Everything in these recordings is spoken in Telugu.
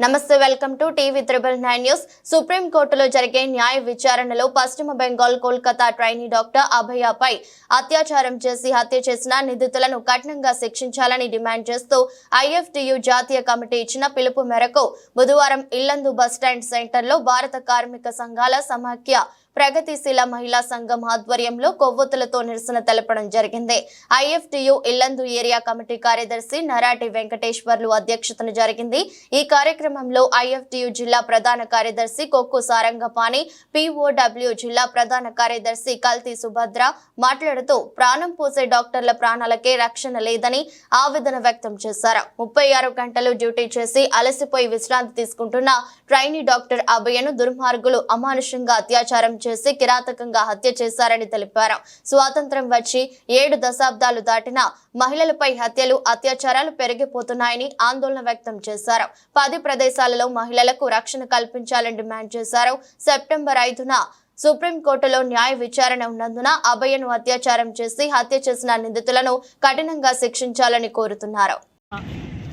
నమస్తే welcome to TV triple nine news. సుప్రీంకోర్టులో జరిగే న్యాయ విచారణలో పశ్చిమ బెంగాల్ కోల్కతా ట్రైనీ డాక్టర్ అభయపై అత్యాచారం చేసి హత్య చేసిన నిందితులను కఠినంగా శిక్షించాలని డిమాండ్ చేస్తూ ఐఎఫ్టియు జాతీయ కమిటీ ఇచ్చిన పిలుపు మేరకు బుధవారం ఇల్లందు బస్టాండ్ సెంటర్లో భారత కార్మిక సంఘాల సమాఖ్య ప్రగతిశీల మహిళా సంఘం ఆధ్వర్యంలో కొవ్వొత్తులతో నిరసన తెలపడం జరిగింది. ఐఎఫ్టియు ఇల్లందు ఏరియా కమిటీ కార్యదర్శి నరాటి వెంకటేశ్వర్లు అధ్యక్షతన జరిగింది. ఈ కార్యక్రమంలో ఐఎఫ్టియు జిల్లా ప్రధాన కార్యదర్శి కొక్కు సారంగపాణి పిఓడబ్ల్యూ జిల్లా ప్రధాన కార్యదర్శి కల్తీ సుభద్ర మాట్లాడుతూ ప్రాణం పోసే డాక్టర్ల ప్రాణాలకే రక్షణ లేదని ఆవేదన వ్యక్తం చేశారు. ముప్పై ఆరు గంటలు డ్యూటీ చేసి అలసిపోయి విశ్రాంతి తీసుకుంటున్న ట్రైనీ డాక్టర్ అభయను దుర్మార్గులు అమానుషంగా అత్యాచారం చేసి కిరాతకంగా హత్య చేశారని తెలిపారు. స్వాతంత్రం వచ్చి ఏడు దశాబ్దాలు దాటినా మహిళలపై హత్యలు అత్యాచారాలు పెరిగిపోతున్నాయని ఆందోళన వ్యక్తం చేశారు. పది ప్రదేశాలలో మహిళలకు రక్షణ కల్పించాలని డిమాండ్ చేశారు. సెప్టెంబర్ ఐదున సుప్రీంకోర్టులో న్యాయ విచారణ ఉన్నందున అభయను అత్యాచారం చేసి హత్య చేసిన నిందితులను కఠినంగా శిక్షించాలని కోరుతున్నారు.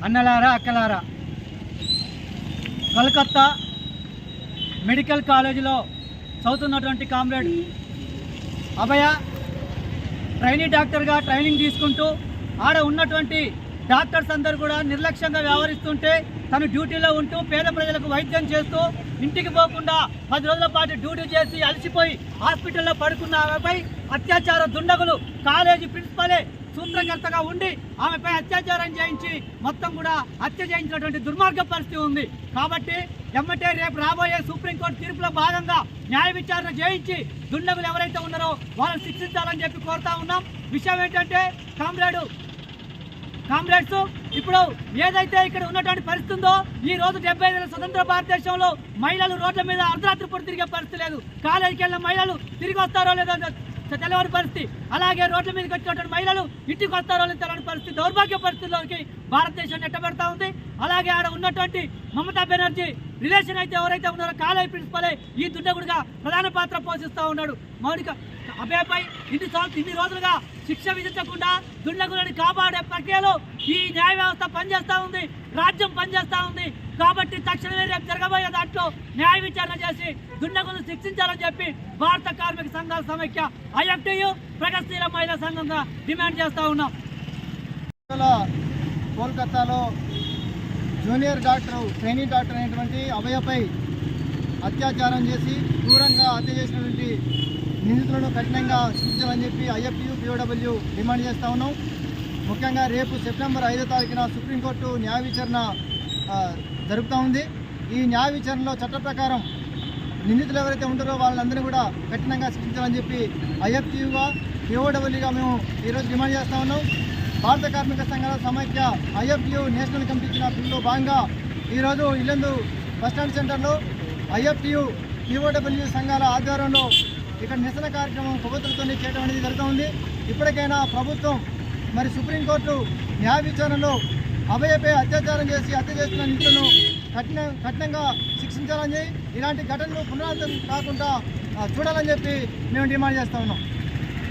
అన్నలారా అక్కలారా కలకత్తా మెడికల్ కాలేజీలో చదువుతున్నటువంటి కామ్రేడ్ అభయ ట్రైనీ డాక్టర్గా ట్రైనింగ్ తీసుకుంటూ ఆడ ఉన్నటువంటి డాక్టర్స్ అందరు కూడా నిర్లక్ష్యంగా వ్యవహరిస్తుంటే తను డ్యూటీలో ఉంటూ పేద ప్రజలకు వైద్యం చేస్తూ ఇంటికి పోకుండా పది రోజుల పాటు డ్యూటీ చేసి అలసిపోయి హాస్పిటల్లో పడుకున్న ఆమెపై అత్యాచార దుండగులు కాలేజీ ప్రిన్సిపలే సూత్రకర్తగా ఉండి ఆమెపై అత్యాచారం చేయించి మొత్తం కూడా హత్య చేయించినటువంటి దుర్మార్గ పరిస్థితి ఉంది. కాబట్టి ఎమ్మటే రేపు రాబోయే సుప్రీంకోర్టు తీర్పులో భాగంగా న్యాయ విచారణ చేయించి దుండగులు ఎవరైతే ఉన్నారో వాళ్ళని శిక్షించాలని చెప్పి కోరుతా ఉన్నాం. విషయం ఏంటంటే కామ్రేడు కామ్రేడ్స్ ఇప్పుడు ఏదైతే ఇక్కడ ఉన్నటువంటి పరిస్థితి ఉందో ఈ రోజు డెబ్బై ఐదు స్వతంత్ర భారతదేశంలో మహిళలు రోడ్ల మీద అర్ధరాత్రి పూట తిరిగే పరిస్థితి లేదు. కాలేజీకి వెళ్ళిన మహిళలు తిరిగి వస్తారో లేదో తెలవని పరిస్థితి. అలాగే రోడ్ల మీదకి వచ్చినటువంటి మహిళలు ఇంటికి వస్తారో లేదో తెలియని పరిస్థితి దౌర్భాగ్య పరిస్థితుల్లోకి భారతదేశం నెట్టబెడతా ఉంది. అలాగే ఆడ ఉన్నటువంటి మమతా బెనర్జీ రిలేషన్ అయితే ఎవరైతే ఉన్నారో కాలేజీ ప్రిన్సిపలే ఈ దుండగుడిగా ప్రధాన పాత్ర పోషిస్తూ ఉన్నాడు. మౌలిక అభయపై ఇన్ని సంవత్సరం ఇన్ని రోజులుగా శిక్ష విధించకుండా దుండగులను కాపాడే ప్రక్రియలో ఈ న్యాయ వ్యవస్థ పనిచేస్తూ ఉంది రాజ్యం పనిచేస్తూ ఉంది. కాబట్టి తక్షణమే రేపు జరగబోయే దాంట్లో న్యాయ విచారణ చేసి దుండగులను శిక్షించాలని చెప్పి భారత కార్మిక సంఘాల సమైక్య ఐఎఫ్టీయు ప్రగతిశీల మహిళా సంఘంగా డిమాండ్ చేస్తా ఉన్నాం. కోల్కతాలో జూనియర్ డాక్టర్ ట్రైనింగ్ డాక్టర్ అయినటువంటి అభయపై అత్యాచారం చేసి దూరంగా హత్య చేసినటువంటి నిందితులను కఠినంగా శిక్షించాలని చెప్పి ఐఎఫ్టీయు పిఓడబ్ల్యూ డిమాండ్ చేస్తూ ఉన్నాం. ముఖ్యంగా రేపు సెప్టెంబర్ ఐదో తారీఖున సుప్రీంకోర్టు న్యాయ విచారణ ఆ, జరుపుతూ ఉంది. ఈ న్యాయ విచారణలో చట్ట ప్రకారం నిందితులు ఎవరైతే ఉంటారో వాళ్ళందరినీ కూడా కఠినంగా శిక్షించాలని చెప్పి ఐఎఫ్టీయూగా పిఓడబ్ల్యూగా మేము ఈరోజు డిమాండ్ చేస్తా ఉన్నాం. భారత కార్మిక సంఘాల సమైక్య ఐఎఫ్టీయూ నేషనల్ కమిటీ ఇచ్చిన బిల్లు భాగంగా ఈరోజు ఇల్లందు బస్టాండ్ సెంటర్లో ఐఎఫ్టీయూ పిఓడబ్ల్యూ సంఘాల ఆధ్వర్యంలో ఇక్కడ నిరసన కార్యక్రమం ప్రభుత్వంతో చేయడం అనేది జరుగుతుంది ఇప్పటికైనా ప్రభుత్వం మరి సుప్రీంకోర్టు న్యాయ విచారణలో అభయపై అత్యాచారం చేసి హత్య చేస్తున్న నిందితులను కఠిన కఠినంగా శిక్షించాలని ఇలాంటి ఘటనలు పునరావృతం కాకుండా చూడాలని చెప్పి మేము డిమాండ్ చేస్తా ఉన్నాం.